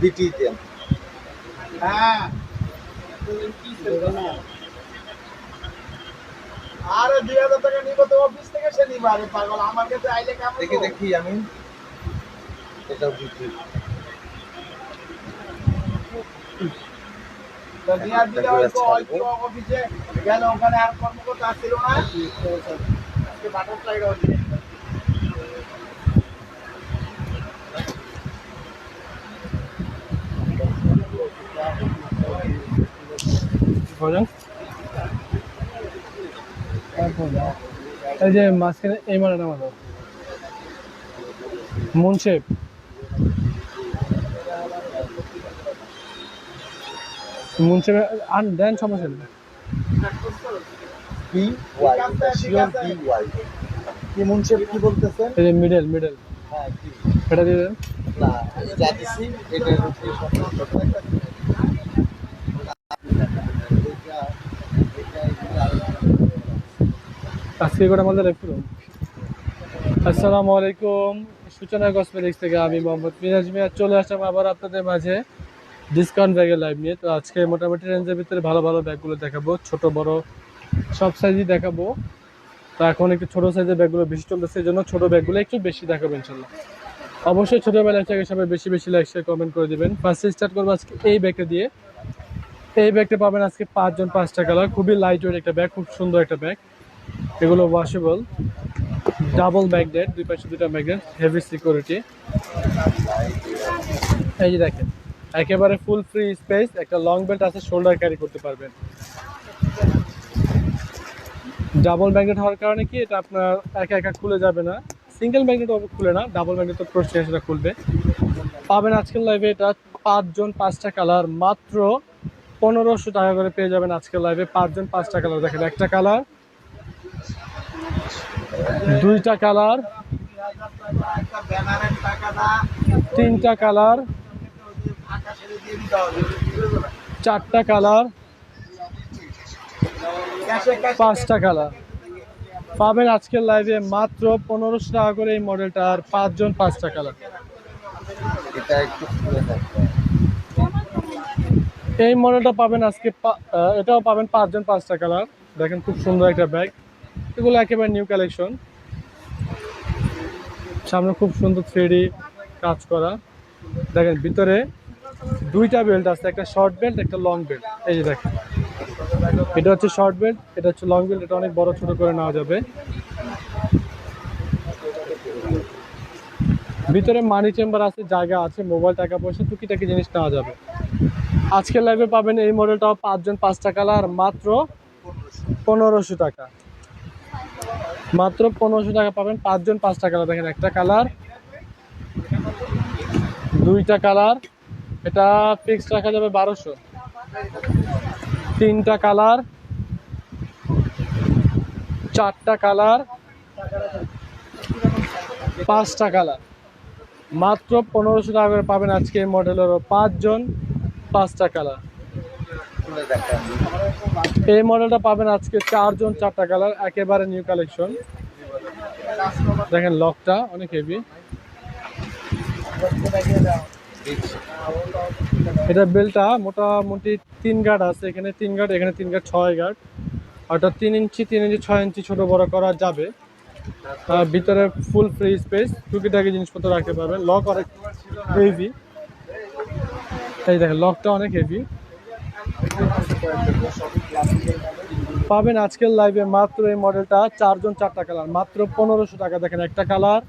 বিটি দেন। হ্যাঁ। আরে দুই হাজার টাকা নিবো তো অফিস থেকে সে নিবা। আরে পাগল আমার কাছে আইলে কেমন দেখি দেখি আমি। এটাও বিটি অফিসে গেল ওখানে আর কর্মকর্তা আসছিল না। আজকে বাটারফ্লাই রয়েছে এই যে মাঝখানে এই মালাটা মারো মুন শেপ। মুন শেপ আন দেন সমস্যা নেই। বি ওয়াই শিওর বি কি কি বলতেছেন? এই যে মিডল মিডল হ্যাঁ এটা দিয়ে দেন। না যা দিছি এটার উপরে সম্পূর্ণ আজকে গোটা আমাদের একটু আসসালামু আলাইকুম। সূচনা কসমেটিক্স থেকে আমি মোহাম্মদ মিরাজ মিয়া। চলে আসলাম আবার আপনাদের মাঝে ডিসকাউন্ট ব্যাগের লাইভ নিয়ে। তো আজকে মোটামুটি রেঞ্জের ভিতরে ভালো ভালো ব্যাগগুলো দেখাবো। ছোট, বড় সব সাইজই দেখাবো। তো এখন একটু ছোটো সাইজের ব্যাগগুলো বেশি চলতেছে, এই জন্য ছোটো ব্যাগগুলো একটু বেশি দেখাবো ইনশাল্লাহ অবশ্যই ছোটোবেলায় থেকে সবাই বেশি বেশি লাইক শেয়ার কমেন্ট করে দিবেন। ফার্স্টে স্টার্ট করব আজকে এই ব্যাগটা দিয়ে। এই ব্যাগটা পাবেন আজকে পাঁচজন পাঁচটা কালার খুবই লাইট ওয়েট একটা ব্যাগ খুব সুন্দর একটা ব্যাগ এগুলো ওয়াশেবল ডাবল ম্যাগনেট দুই পাশে দুটা ম্যাগনেট হেভি সিকিউরিটি এই যে দেখেন, একেবারে ফুল ফ্রি স্পেস একটা লং বেল্ট আছে শোল্ডার ক্যারি করতে পারবেন। ডাবল ম্যাগনেট হওয়ার কারণে কি, এটা আপনার একা একা খুলে যাবে না। সিঙ্গেল ম্যাগনেট খুলে না ডাবল ম্যাগনেট তো প্রশ্ন সেটা খুলবে। পাবেন আজকের লাইভে এটা পাঁচজন, পাঁচটা কালার মাত্র পনেরোশো টাকা করে পেয়ে যাবেন আজকের লাইভে পাঁচজন, পাঁচটা কালার দেখেন, একটা কালার দুইটা কালার। তিনটা কালার। চারটা কালার। পাঁচটা কালার। পাবেন আজকের লাইভে মাত্র পনেরোশো টাকা করে এই মডেলটা আর পাঁচজন পাঁচটা কালার। এই মডেলটা পাবেন আজকে এটাও পাবেন পাঁচজন পাঁচটা কালার। দেখেন খুব সুন্দর একটা ব্যাগ এগুলো একেবারে নিউ কালেকশন সামনে খুব সুন্দর থ্রিডি কাজ করা। দেখেন, ভিতরে দুইটা বেল্ট আছে, একটা শর্ট বেল্ট একটা লং বেল্ট এই যে দেখেন, এটা হচ্ছে শর্ট বেল্ট এটা হচ্ছে লং বেল্ট এটা অনেক বড়, ছোট করে নেওয়া যাবে। ভিতরে মানি চেম্বার আছে, জায়গা আছে মোবাইল টাকা পয়সা, টুকিটাকি জিনিস নেওয়া যাবে। আজকের লাইভে পাবেন এই মডেলটাও পাঁচজন, পাঁচটা কালার মাত্র পনেরোশো টাকা। মাত্র পনেরোশো টাকা পাবেন। পাঁচজন পাঁচটা কালার দেখেন একটা কালার দুইটা কালার এটা ফিক্স রাখা যাবে বারোশো। তিনটা কালার চারটা কালার পাঁচটা কালার মাত্র পনেরোশো টাকা করে পাবেন আজকে এই মডেলেরও পাঁচজন পাঁচটা কালার এই মডেলটা পাবেন আজকে চারজন চারটা কালার, একেবারে নিউ কালেকশন দেখেন লকটা অনেক হেভি এটা বেলটা মোটামুটি তিন গার্ড আছে, এখানে তিন গার্ড, এখানে তিন গার্ড, ছয় গার্ড। অর্থাৎ তিন ইঞ্চি তিন ইঞ্চি, ছয় ইঞ্চি ছোট বড় করা যাবে। ভিতরে ফুল ফ্রি স্পেস টুকিটাকি জিনিসপত্র রাখতে পারবেন। লক অনেক হেভি এই দেখেন লকটা অনেক হেভি পাবেন আজকের লাইভে মাত্র এই মডেলটা চারজন চারটা কালার মাত্র পনেরোশো টাকা। দেখেন একটা কালার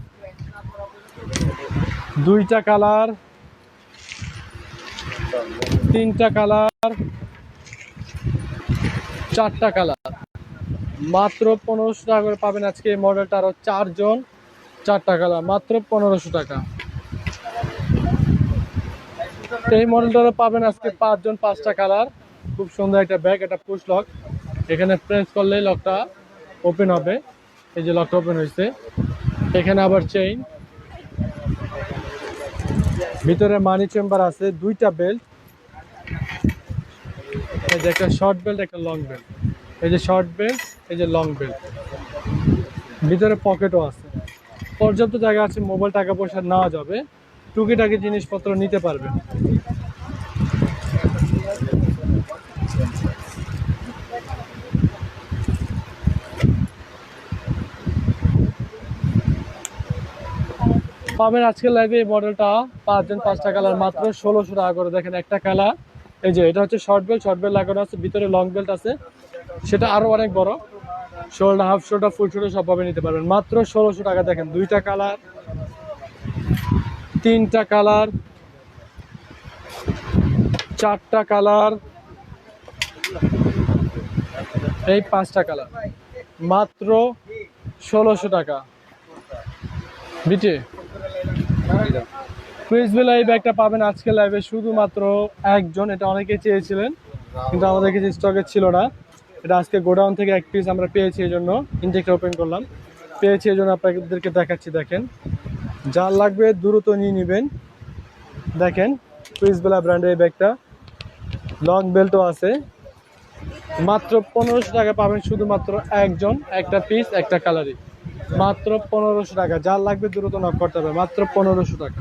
দুইটা কালার তিনটা কালার চারটা কালার মাত্র পনেরোশো টাকা করে পাবেন আজকে এই মডেলটা আরও চারজন চারটা কালার মাত্র পনেরোশো টাকা। এই মডেলটারও পাবেন আজকে পাঁচজন, পাঁচটা কালার খুব সুন্দর একটা ব্যাগ একটা পুশ লক এখানে প্রেস করলেই লকটা ওপেন হবে। এই যে লকটা ওপেন হয়েছে। এখানে আবার চেইন ভিতরে মানি চেম্বার আছে, দুইটা বেল্ট এই যে একটা শর্ট বেল্ট একটা লং বেল্ট এই যে শর্ট বেল্ট এই যে লং বেল্ট ভিতরে পকেটও আছে। পর্যাপ্ত জায়গা আছে মোবাইল টাকা পয়সা নেওয়া যাবে। টুকিটাকি জিনিসপত্র নিতে পারবেন পাবেন আজকের লাইভে এই মডেলটা পাঁচজন পাঁচটা কালার মাত্র ষোলোশো টাকা করে। দেখেন একটা কালার এই যে এটা হচ্ছে শর্ট বেল্ট শর্ট বেল্ট লাগানো আছে, ভিতরে লং বেল্ট আছে। সেটা আরও অনেক বড়। Shoulder half shoulder full shoulder সবভাবে নিতে পারবেন। মাত্র ষোলোশো টাকা, দেখেন দুইটা কালার তিনটা কালার, চারটা কালার, এই পাঁচটা কালার। মাত্র ষোলোশো টাকা। বিটে কুইজবে লাইভ একটা পাবেন আজকে লাইভে শুধুমাত্র একজন, এটা অনেকে চেয়েছিলেন, কিন্তু আমাদের কাছে স্টকে ছিল না। এটা আজকে গোডাউন থেকে এক পিস আমরা পেয়েছি, এই জন্য ইনটেকটা ওপেন করলাম। পেয়েছি, এই জন্য আপনাদেরকে দেখাচ্ছি, দেখেন। যার লাগবে দ্রুত নিয়ে নেবেন। দেখেন কুইজবেলা ব্র্যান্ডের ব্যাগটা। লং বেল্টও আছে। মাত্র পনেরোশো টাকা পাবেন শুধুমাত্র একজন, একটা পিস একটা কালারই মাত্র পনেরোশো টাকা। যার লাগবে দ্রুত নক করতে হবে। মাত্র পনেরোশো টাকা।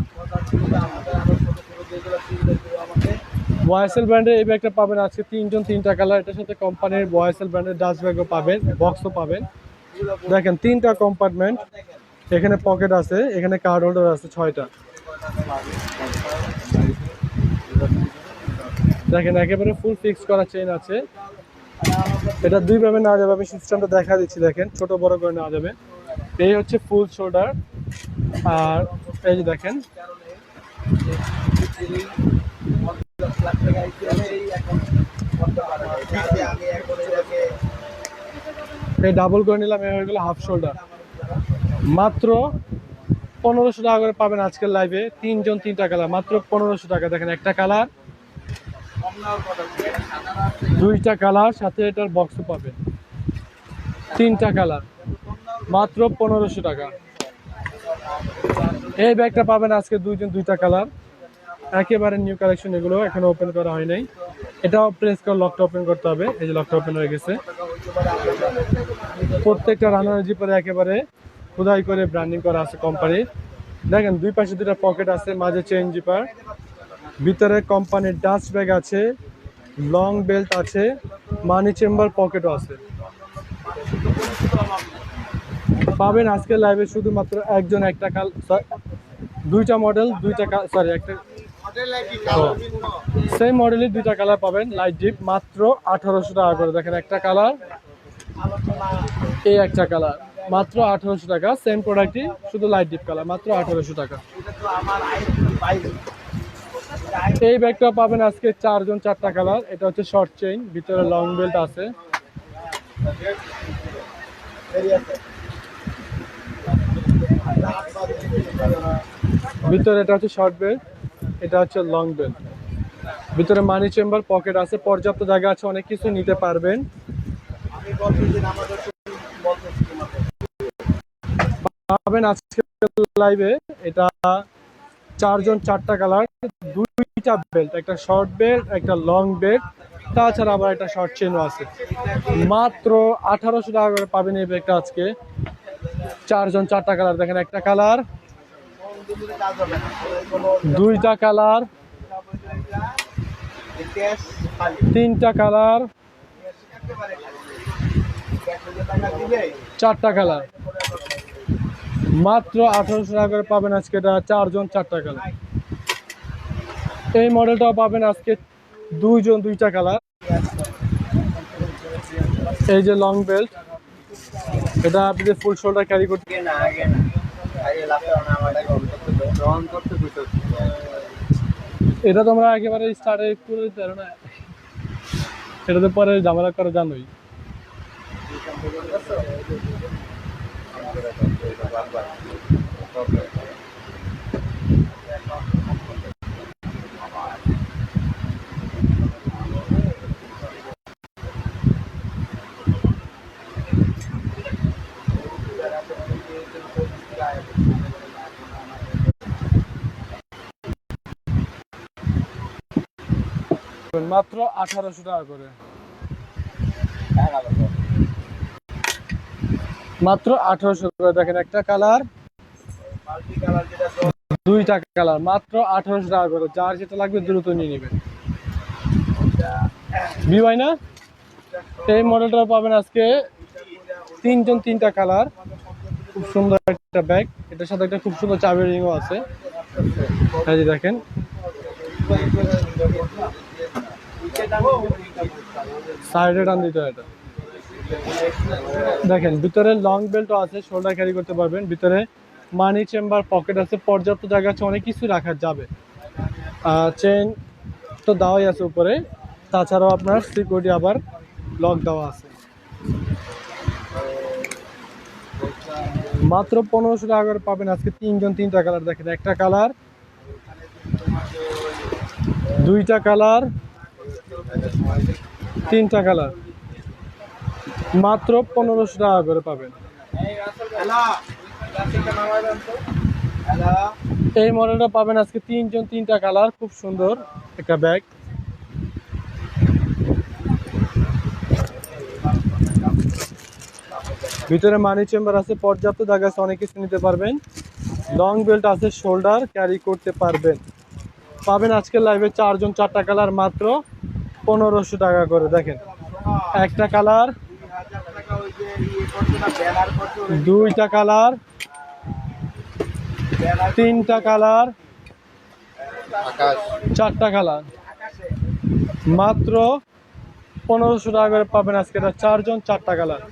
ওয়াইএসএল ব্র্যান্ডের এই ব্যাগটা পাবেন আজকে তিনজন, তিনটা কালার এটার সাথে কোম্পানির ওয়াইএসএল ব্র্যান্ডের ডাস্ট ব্যাগও পাবেন বক্সও পাবেন। দেখেন, তিনটা কম্পার্টমেন্ট এখানে পকেট আছে, এখানে কার্ড হোল্ডার আছে ছয়টা। দেখেন, একেবারে ফুল ফিক্স করা চেইন আছে। এটা দুই ভাবে নেওয়া যাবে, আমি সিস্টেমটা দেখা দিচ্ছি, দেখেন, ছোট বড় করে নেওয়া যাবে। এই হচ্ছে ফুল শোল্ডার আর এই যে দেখেন, এই ডাবল করে নিলাম এই হয়ে গেল হাফ শোল্ডার মাত্র পনেরোশো টাকা করে পাবেন আজকের লাইভে তিনজন তিনটা কালার মাত্র পনেরোশো টাকা। দেখেন একটা কালার দুইটা কালার সাথে এটার বক্সও পাবেন। তিনটা কালার মাত্র পনেরোশো টাকা। এই ব্যাগটা পাবেন আজকে দুইজন দুইটা কালার একেবারে নিউ কালেকশন এগুলো এখনও ওপেন করা হয় নাই। এটাও প্রেস করে লকটা ওপেন করতে হবে। এই যে লকটা ওপেন হয়ে গেছে। প্রত্যেকটা রানার জিপারে একেবারে খোদাই করে ব্র্যান্ডিং করা আছে কোম্পানির দেখেন, দুই পাশে দুটা পকেট আছে, মাঝে চেন জিপার ভিতরে কোম্পানির ডাস্ট ব্যাগ আছে লং বেল্ট আছে মানি চেম্বার পকেটও আছে। পাবেন আজকে লাইভে শুধুমাত্র একজন, একটা কাল দুইটা মডেল দুইটা সরি একটা সেই মডেলের দুইটা কালার পাবেন লাইট ডিপ মাত্র আঠারোশো টাকা করে। দেখেন, একটা কালার এই একটা কালার মাত্র আঠারোশো টাকা। সেম প্রোডাক্টই শুধু লাইট ডিপ কালার মাত্র আঠারোশো টাকা। এই ব্যাগটা পাবেন আজকে চারজন, চারটা কালার এটা হচ্ছে শর্ট চেইন ভিতরে লং বেল্ট আছে। ভিতরে এটা হচ্ছে শর্ট বেল্ট এটা হচ্ছে লং বেল্ট ভিতরে মানি চেম্বার পকেট আছে, পর্যাপ্ত জায়গা আছে, অনেক কিছু নিতে পারবেন। পাবেন আজকে লাইভে এটা চারজন, চারটা কালার দুইটা বেল্ট একটা শর্ট বেল্ট একটা লং বেল্ট তাছাড়া আবার একটা শর্ট চেনও আছে। মাত্র আঠারোশো টাকা করে পাবেন এই ব্যাগটা আজকে। চারজন, চারটা কালার দেখেন একটা কালার দুইটা কালার তিনটা কালার চারটা কালার মাত্র আঠারোশো টাকা করে পাবেন আজকে এটা চারজন চারটা কালার এই মডেলটাও পাবেন আজকে দুইজন দুইটা কালার এই যে লং বেল্ট এটা আপনি যে ফুল শোল্ডার ক্যারি করতে এটা তোমরা একেবারে স্টার্টে করে দিতে পারো না। সেটা তো পরে ঝামেলা করে জানোই। মাত্র আঠারোশো টাকা করে। মাত্র আঠারোশো করে। দেখেন একটা কালার। দুইটা কালার, মাত্র আঠারোশো টাকা করে। যার যেটা লাগবে দ্রুত নিয়ে নেবেন। বিওয়াই না? এই মডেলটা পাবেন আজকে তিনজন তিনটা কালার। খুব সুন্দর একটা ব্যাগ। এটার সাথে একটা খুব সুন্দর চাবি রিংও আছে। দেখেন। সাইডে টান দিতে হয় এটা। দেখেন, ভিতরে লং বেল্টও আছে, শোল্ডার ক্যারি করতে পারবেন। ভিতরে মানি চেম্বার পকেট আছে, পর্যাপ্ত জায়গা আছে, অনেক কিছু রাখা যাবে। চেন তো দেওয়াই আছে উপরে। তাছাড়াও আপনার সিকিউরিটি আবার লক দেওয়া আছে। মাত্র পনেরোশো টাকা করে পাবেন আজকে তিনজন, তিনটা কালার দেখেন। একটা কালার দুইটা কালার তিনটা কালার মাত্র পনেরোশো টাকা করে পাবেন। এই মডেলটা পাবেন আজকে তিনজন, তিনটা কালার, খুব সুন্দর একটা ব্যাগ। ভিতরে মানি চেম্বার আছে, পর্যাপ্ত জায়গা আছে, অনেক কিছু নিতে পারবেন। লং বেল্ট আছে, শোল্ডার ক্যারি করতে পারবেন। পাবেন আজকের লাইভে চারজন, চারটা কালার মাত্র পনেরোশো টাকা করে, দেখেন। একটা কালার, দুইটা হাজার টাকা ওই যে ইয়ে করছে না ব্যানার করছে ওই দুইটা কালার ব্যানার তিনটা কালার চারটা কালার। মাত্র পনেরোশো টাকা করে পাবেন আজকে এটা চারজন চারটা কালার।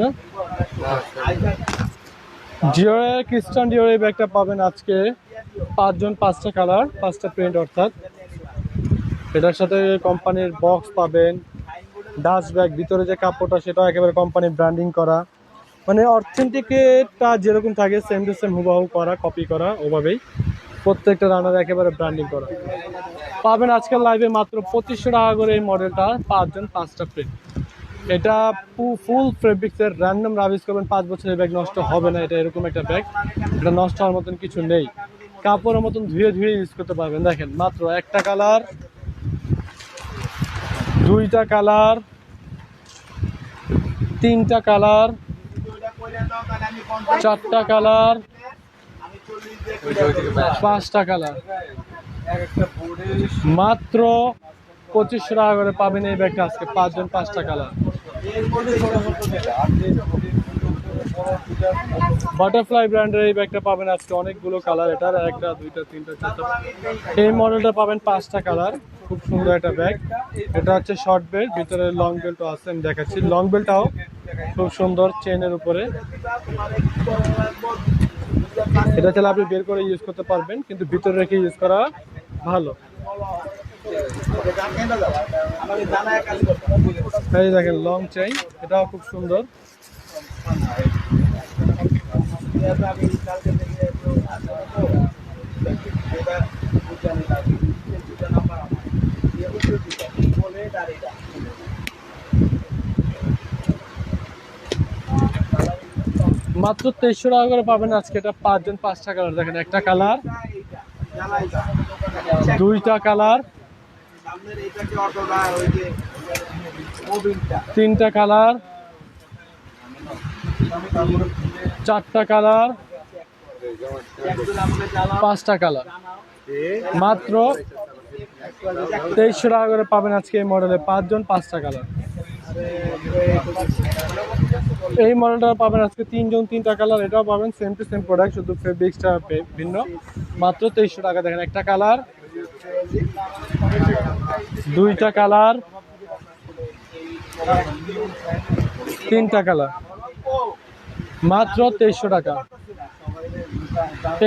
না? জিওরে খ্রিস্টান ডিওরে ব্যাগটা পাবেন আজকে পাঁচজন পাঁচটা কালার পাঁচটা প্রিন্ট অর্থাৎ। এটার সাথে কোম্পানির বক্স পাবেন। ডাস্ট ব্যাগ ভিতরে যে কাপড়টা সেটাও একেবারে কোম্পানি ব্র্যান্ডিং করা। মানে অথেন্টিকেটটা যেরকম থাকে সেম টু সেম হুবাহু করা কপি করা, ওভাবেই। প্রত্যেকটা রানার একেবারে ব্র্যান্ডিং করা। পাবেন আজকাল লাইভে মাত্র পঁচিশশো টাকা করে এই মডেলটা পাঁচজন, পাঁচটা প্রিন্ট এটা ফুল ফেব্রিক্সের র্যান্ডম রাবিস করবেন, পাঁচ বছরের ব্যাগ নষ্ট হবে না, এটা এরকম একটা ব্যাগ এটা নষ্ট হওয়ার মতন কিছু নেই। কাপড়ের মতন ধুয়ে ধুয়ে ইউজ করতে পারবেন। দেখেন, মাত্র একটা কালার দুইটা কালার, তিনটা কালার, চারটা কালার, পাঁচটা কালার। মাত্র পঁচিশশো টাকা করে পাবেন এই ব্যাগটা আজকে, পাঁচজন পাঁচটা কালারের মধ্যে ছোট ছোট যেটা বাটারফ্লাই ব্র্যান্ডের এই ব্যাগটা পাবেন আজকে অনেকগুলো কালার এটার একটা, দুইটা, তিনটা, চারটা। এই মডেলটা পাবেন পাঁচটা কালার খুব সুন্দর একটা ব্যাগ এটা হচ্ছে শর্ট বেল্ট ভিতরে লং বেল্টও আছে, আমি দেখাচ্ছি। লং বেল্টটাও খুব সুন্দর চেনের উপরে। এটা চাইলে আপনি বের করে ইউজ করতে পারবেন, কিন্তু ভিতরে রেখে ইউজ করা ভালো। দেখেন লং চেইন এটাও খুব সুন্দর। আমি কালকে থেকে একটু আসব এটা বুঝে নিলাম দুটো নাম্বার আমার। দিয়ে উঠে দিতে বলে দাঁড়িয়ে মাত্র তেইশশো টাকা করে পাবেন আজকে এটা পাঁচজন পাঁচটা কালার দেখেন একটা কালার দুইটা কালার তিনটা কালার চারটা কালার, পাঁচটা কালার। মাত্র তেইশশো টাকা করে পাবেন আজকে এই মডেলে পাঁচজন, পাঁচটা কালার। এই মডেলটা পাবেন আজকে তিনজন, তিনটা কালার। এটাও পাবেন সেম টু সেম প্রোডাক্ট শুধু ফেব্রিক্সটা ভিন্ন। মাত্র তেইশশো টাকা। দেখেন একটা কালার, দুইটা কালার, তিনটা কালার। মাত্র তেইশশো টাকা।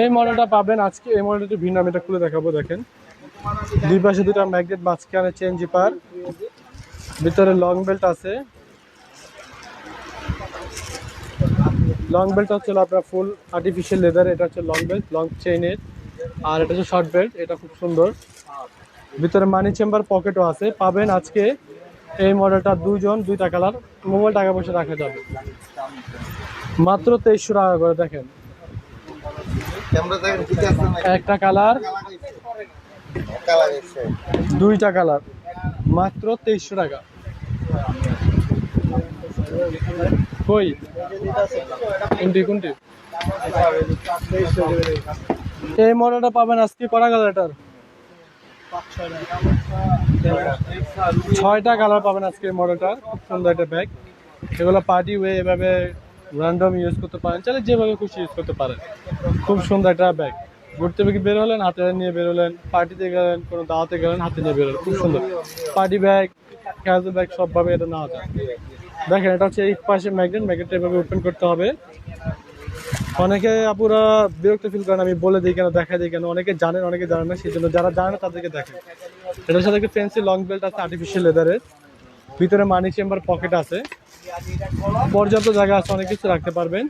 এই মডেলটা পাবেন আজকে, এই মডেলটি ভিন্ন, আমি এটা খুলে দেখাবো, দেখেন। দুই পাশে দুটো ম্যাগনেট মাঝখানে চেন জিপার ভিতরে লং বেল্ট আছে। লং বেল্ট হচ্ছে আপনার ফুল আর্টিফিশিয়াল লেদার এটা হচ্ছে লং বেল্ট লং চেইনের আর এটা হচ্ছে শর্ট বেল্ট, এটা খুব সুন্দর। ভিতরে মানি চেম্বার পকেটও আছে। পাবেন আজকে এই মডেলটা দুজন, দুইটা কালার মোবাইল টাকা পয়সা রাখা যাবে। মাত্র তেইশশো টাকা করে দেখেন। একটা কালার দুইটা কালার মাত্র তেইশশো টাকা। কই? কোনটি কোনটি? এই মডেলটা পাবেন আজকে করা গেল এটার? ছয়টা কালার পাবেন আজকে এই মডেলটা খুব সুন্দর একটা ব্যাগ। এগুলো পার্টি ওয়ে এভাবে র্যান্ডম ইউজ করতে পারেন, চাইলে যেভাবে খুশি ইউজ করতে পারেন। খুব সুন্দর একটা ব্যাগ ঘুরতে বেগে বের হলেন, হাতে নিয়ে বের হলেন পার্টিতে গেলেন, কোনো দাওয়াতে গেলেন, হাতে নিয়ে বের হলেন। খুব সুন্দর। পার্টি ব্যাগ ক্যাজুয়াল ব্যাগ সবভাবে এটা নেওয়া যায়। দেখেন, এটা হচ্ছে এই পাশে ম্যাগনেট ম্যাগনেটটা এভাবে ওপেন করতে হবে। অনেকে আপুরা বিরক্ত ফিল করেন, আমি বলে দিই কেন দেখা দিই কেন, অনেকে জানেন অনেকে জানেন না সেই জন্য যারা জানে না, তাদেরকে দেখেন এটার সাথে একটা ফেন্সি লং বেল্ট আছে আর্টিফিশিয়াল লেদারের ভিতরে মানি চেম্বার পকেট আছে। পর্যাপ্ত জায়গা আছে, অনেক কিছু রাখতে পারবেন।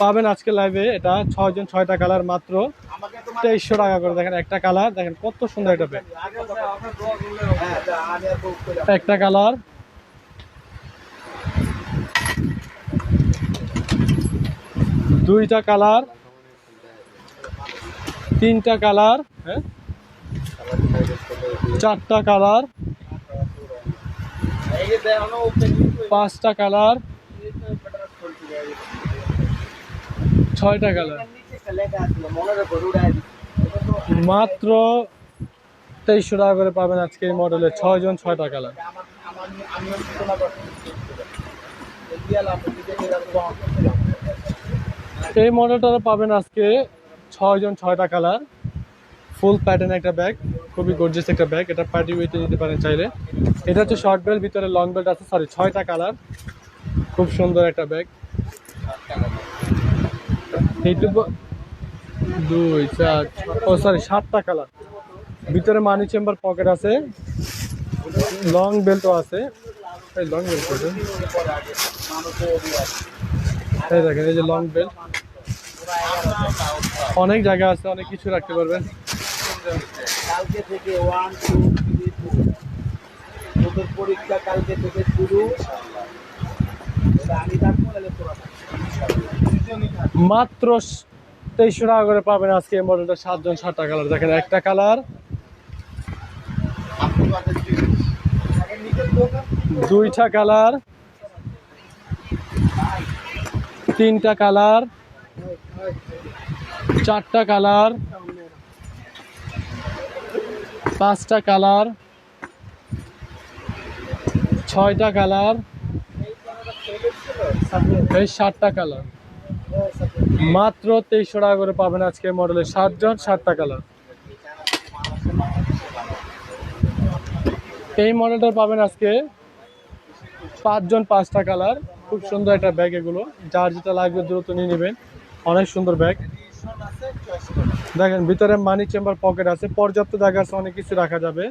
পাবেন আজকে লাইভে এটা ছয়জন, ছয়টা কালার মাত্র। তেইশশো টাকা করে, দেখেন একটা কালার দেখেন কত সুন্দর একটা ব্যাগ একটা কালার দুইটা কালার তিনটা কালার হ্যাঁ? চারটা কালার পাঁচটা কালার, ছয়টা কালার। মাত্র তেইশশো টাকা করে পাবেন আজকে এই মডেলে ছয়জন ছয়টা কালার। এই মডেলটা পাবেন আজকে ছয়জন ছয়টা কালার। ফুল প্যাটার্ন একটা ব্যাগ, খুবই গর্জিয়াস একটা ব্যাগ, এটা পার্টি ওয়েতে নিতে পারেন চাইলে। এটা হচ্ছে শর্ট বেল্ট ভিতরে লং বেল্ট আছে সরি ছয়টা কালার খুব সুন্দর একটা ব্যাগ। এইটুকু দুই, চার, ও সরি সাতটা কালার ভিতরে মানি চেম্বার পকেট আছে। লং বেল্টও আছে। এই লং বেল্ট এই দেখেন, এই যে লং বেল্ট অনেক জায়গা আছে, অনেক কিছু রাখতে পারবেন। কালকে থেকে ওয়ান টু থ্রি ফোর তোদের পরীক্ষা কালকে থেকে শুরু। আমি মাত্র তেইশশো টাকা করে পাবেন আজকে এই মডেলটা সাতজন সাতটা কালার দেখেন একটা কালার দুইটা কালার তিনটা কালার চারটা কালার পাঁচটা কালার, ছয়টা কালার, এই সাতটা কালার। মাত্র তেইশশো টাকা করে পাবেন আজকে মডেলের সাতজন, সাতটা কালার। এই মডেলটা পাবেন আজকে পাঁচজন, পাঁচটা কালার। খুব সুন্দর একটা ব্যাগ এগুলো। যার যেটা লাগবে দ্রুত নিয়ে নেবেন। অনেক সুন্দর ব্যাগ। দেখেন, ভিতরে মানি চেম্বার পকেট আছে। পর্যাপ্ত জায়গা আছে, অনেক কিছু রাখা যাবে।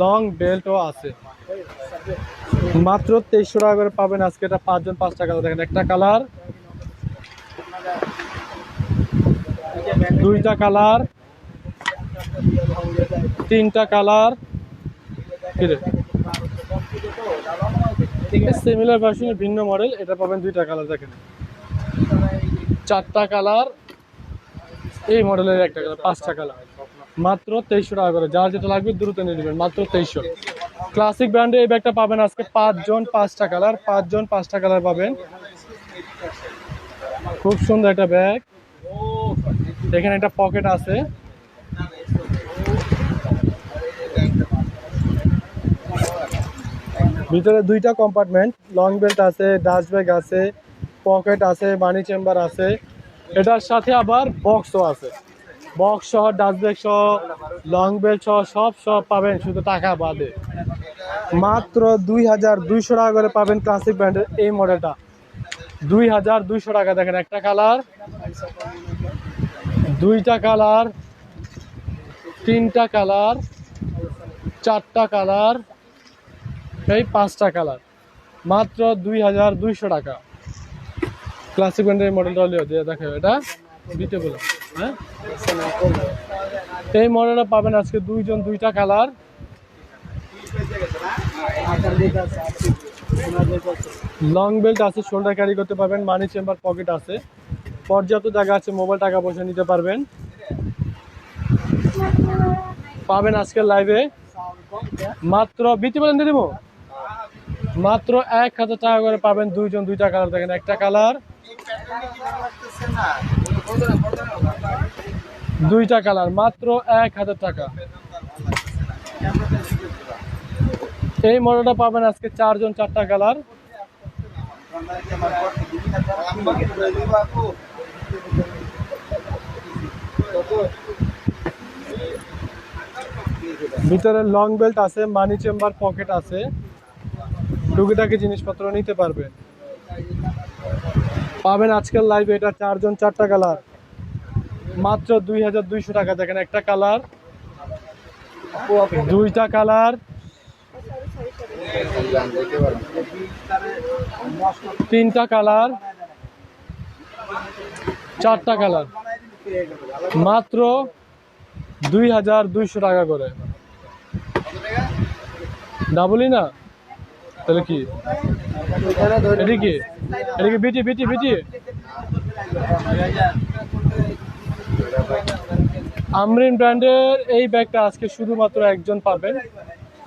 লং বেল্টও আছে। মাত্র তেইশশো টাকা করে পাবেন আজকে। এটা পাঁচজন পাঁচটা কালার দেখেন, একটা কালার দুইটা কালার তিনটা কালার সিমিলার ভার্সনের ভিন্ন মডেল এটা পাবেন দুইটা কালার দেখেন। চারটা কালার এই মডেলের একটা কালার পাঁচটা কালার। মাত্র তেইশশো টাকা করে। যার যেটা লাগবে দ্রুত নিয়ে নেবেন, মাত্র তেইশশো। ক্লাসিক ব্র্যান্ডে এই ব্যাগটা পাবেন আজকে পাঁচজন পাঁচটা কালার, পাঁচজন পাঁচটা কালার পাবেন। খুব সুন্দর একটা ব্যাগ এখানে একটা পকেট আছে। ভিতরে দুইটা কম্পার্টমেন্ট লং বেল্ট আছে ডাস্ট ব্যাগ আছে পকেট আছে মানি চেম্বার আছে। এটার সাথে আবার বক্সও আছে। বক্স সহ ডাস্ট ব্যাগ সহ লং বেল্ট সহ, সব সব পাবেন শুধু টাকা বাদে। মাত্র দুই হাজার দুইশো টাকা করে পাবেন ক্লাসিক ব্র্যান্ডের এই মডেলটা দুই হাজার দুইশো টাকা, দেখেন একটা কালার দুইটা কালার তিনটা কালার চারটা কালার এই পাঁচটা কালার মাত্র দুই হাজার দুইশো টাকা। ক্লাসিক ব্র্যান্ডের মডেলটা হলেও দিয়ে দেখো, এটা দিতে বলো হ্যাঁ এই মডেলটা পাবেন আজকে দুইজন, দুইটা কালার লং বেল্ট আছে শোল্ডার ক্যারি করতে পারবেন মানি চেম্বার পকেট আছে। পর্যাপ্ত জায়গা আছে মোবাইল টাকা পয়সা নিতে পারবেন। পাবেন আজকের লাইভে মাত্র বিতি বলেন দিদিমো মাত্র এক হাজার টাকা করে পাবেন দুইজন, দুইটা কালার দেখেন, একটা কালার দুইটা কালার মাত্র এক হাজার টাকা। এই মডেলটা পাবেন আজকে চারজন, চারটা কালার ভিতরে লং বেল্ট আছে মানি চেম্বার পকেট আছে। টুকিটাকি জিনিসপত্র নিতে পারবেন পাবেন আজকের লাইভে এটা চারজন চারটা কালার মাত্র দুই হাজার দুইশো টাকা, দেখেন একটা কালার দুইটা কালার তিনটা কালার চারটা কালার মাত্র দুই হাজার দুইশো টাকা করে। ডাবলই না? তাহলে কি? এটা কি? এটা কি বিটি বিটি বিটি? আমরিন ব্র্যান্ডের এই ব্যাগটা আজকে শুধুমাত্র একজন পাবেন।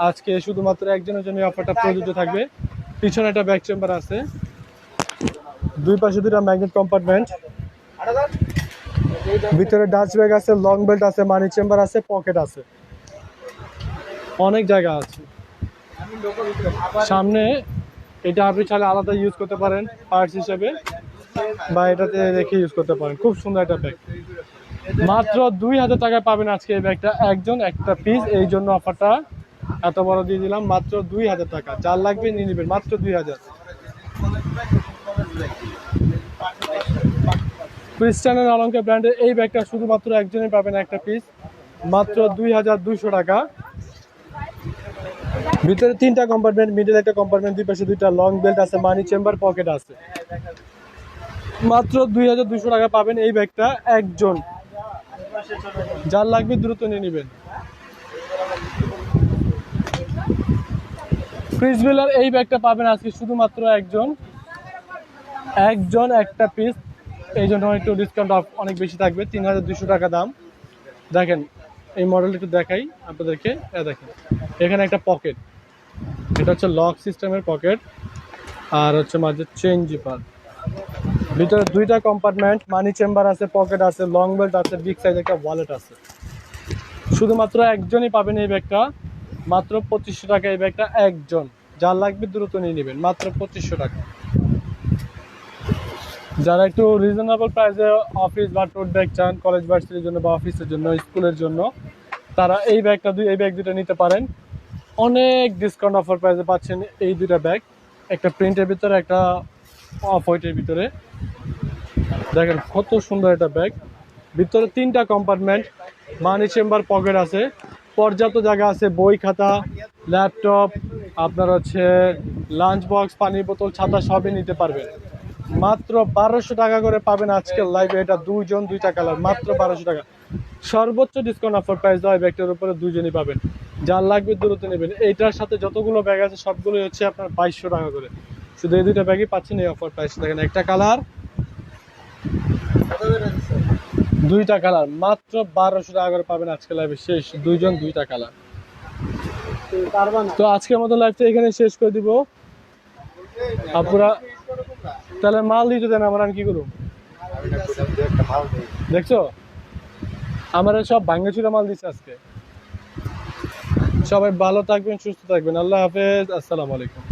আজকে শুধুমাত্র একজনের জন্য অফারটা প্রযোজ্য থাকবে। পিছনে একটা ব্যাগ চেম্বার আছে। দুই পাশে দুটা ম্যাগনেট কম্পার্টমেন্ট ভিতরে ডাচ ব্যাগ আছে লং বেল্ট আছে মানি চেম্বার আছে পকেট আছে। অনেক জায়গা আছে। সামনে এটা আপনি চাইলে আলাদা ইউজ করতে পারেন পার্টস হিসেবে, বা এটাতে রেখে ইউজ করতে পারেন। খুব সুন্দর একটা ব্যাগ মাত্র দুই হাজার টাকায় পাবেন আজকে এই ব্যাগটা একজন, একটা পিস এই জন্য অফারটা এত বড় দিয়ে দিলাম, মাত্র দুই হাজার টাকা। যার লাগবে নিয়ে নেবেন, মাত্র দুই হাজার। ক্রিস্টানের অলঙ্কার ব্র্যান্ডের এই ব্যাগটা শুধুমাত্র একজনই পাবেন একটা পিস মাত্র দুই হাজার দুইশো টাকা। ভিতরে তিনটা কম্পার্টমেন্ট মিডল একটা কম্পার্টমেন্ট দুই পাশে দুইটা লং বেল্ট আছে মানি চেম্বার পকেট আছে। মাত্র দুই হাজার দুশো টাকা পাবেন এই ব্যাগটা একজন। যার লাগবে দ্রুত নিয়ে নেবেন। ক্রিস বিলার এই ব্যাগটা পাবেন আজকে শুধুমাত্র একজন। একজন একটা পিস এই জন্য একটু ডিসকাউন্ট অনেক বেশি থাকবে, তিন হাজার দুশো টাকা দাম। দেখেন এই মডেলটা একটু দেখাই আপনাদেরকে। দেখেন, এখানে একটা পকেট। এটা হচ্ছে লক সিস্টেমের পকেট, আর হচ্ছে মাঝে চেন জিপার। ভিতরে দুইটা কম্পার্টমেন্ট মানি চেম্বার আছে পকেট আছে লং বেল্ট আছে বিগ সাইজ একটা ওয়ালেট আছে। শুধুমাত্র একজনই পাবেন এই ব্যাগটা, মাত্র পঁচিশশো টাকা এই ব্যাগটা একজন। যার লাগবে দ্রুত নিয়ে নেবেন, মাত্র পঁচিশশো টাকা। যারা একটু রিজনেবল প্রাইসে অফিস বা টোট ব্যাগ চান কলেজ ভার্সিটির জন্য বা অফিসের জন্য স্কুলের জন্য, তারা এই ব্যাগটা দুই, এই ব্যাগ দুটো নিতে পারেন। অনেক ডিসকাউন্ট অফার প্রাইসে পাচ্ছেন এই দুটা ব্যাগ একটা প্রিন্টের ভিতরে, একটা অফ হোয়াইটের ভিতরে। দেখেন কত সুন্দর একটা ব্যাগ ভিতরে তিনটা কম্পার্টমেন্ট মানি চেম্বার পকেট আছে, পর্যাপ্ত জায়গা আছে, বই খাতা ল্যাপটপ আপনার হচ্ছে লাঞ্চ বক্স পানির বোতল, ছাতা সবই নিতে পারবেন। মাত্র বারোশো টাকা করে পাবেন আজকের লাইভে এটা দুইজন, দুইটা কালার মাত্র বারোশো টাকা। সর্বোচ্চ ডিসকাউন্ট অফার প্রাইস দেওয়া ব্যাগটার উপরে দুইজনই পাবেন। যার লাগবে দূরত্ব নেবেন। এইটার সাথে যতগুলো ব্যাগ আছে, সবগুলোই হচ্ছে আপনার বাইশশো টাকা করে। শুধু এই দুইটা ব্যাগই পাচ্ছেন এই অফার প্রাইস দেখেন, একটা কালার দুইটা কালার মাত্র বারোশো টাকা করে পাবেন আজকে লাইভে শেষ, দুইজন, দুইটা কালার তো আজকের মতো লাইভটা এখানে শেষ করে দিব। আপনারা তাহলে মাল দিতে দেন আমার কি আমি না কইলাম যে একটা মাল দেই দেখছ? আমার সব ভাঙ্গে ছিল মাল দিচ্ছে আজকে। সবাই ভালো থাকবেন, সুস্থ থাকবেন। আল্লাহ হাফেজ, আসসালাম আলাইকুম।